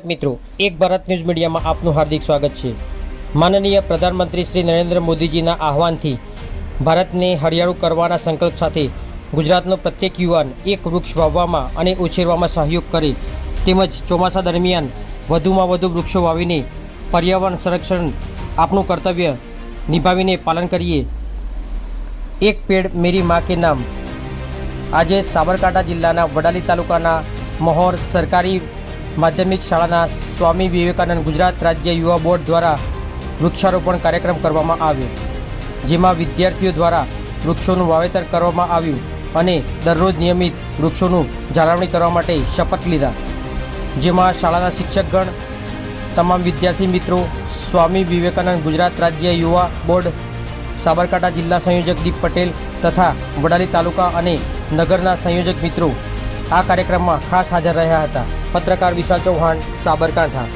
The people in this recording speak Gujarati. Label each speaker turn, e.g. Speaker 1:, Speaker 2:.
Speaker 1: મિત્રો, એક ભારત ન્યૂઝ મીડિયામાં આપનું હાર્દિક સ્વાગત છે. માનનીય પ્રધાનમંત્રી શ્રી નરેન્દ્ર મોદીજીના આહવાનથી ભારતને હરિયાળું કરવાના સંકલ્પ સાથે ગુજરાતનો પ્રત્યેક યુવાન એક વૃક્ષ વાવવામાં અને ઉછેરવામાં સહયોગ કરે તેમજ ચોમાસા દરમિયાન વધુમાં વધુ વૃક્ષો વાવીને પર્યાવરણ સંરક્ષણ આપનું કર્તવ્ય નિભાવીને પાલન કરીએ. એક પેડ મેરી મા કે નામ. આજે સાબરકાંઠા જિલ્લાના વડાલી તાલુકાના મહોર સરકારી માધ્યમિક શાળાના સ્વામી વિવેકાનંદ ગુજરાત રાજ્ય યુવા બોર્ડ દ્વારા વૃક્ષારોપણ કાર્યક્રમ કરવામાં આવ્યો, જેમાં વિદ્યાર્થીઓ દ્વારા વૃક્ષોનું વાવેતર કરવામાં આવ્યું અને દરરોજ નિયમિત વૃક્ષોનું જાળવણી કરવા માટે શપથ લીધા. જેમાં શાળાના શિક્ષકગણ, તમામ વિદ્યાર્થી મિત્રો, સ્વામી વિવેકાનંદ ગુજરાત રાજ્ય યુવા બોર્ડ, સાબરકાંઠા જિલ્લા સંયોજક દીપ પટેલ તથા વડાલી તાલુકા અને નગરના સંયોજક મિત્રો આ કાર્યક્રમમાં ખાસ હાજર રહ્યા હતા. પત્રકાર વિશાલ ચૌહાણ સાબરકાંઠા.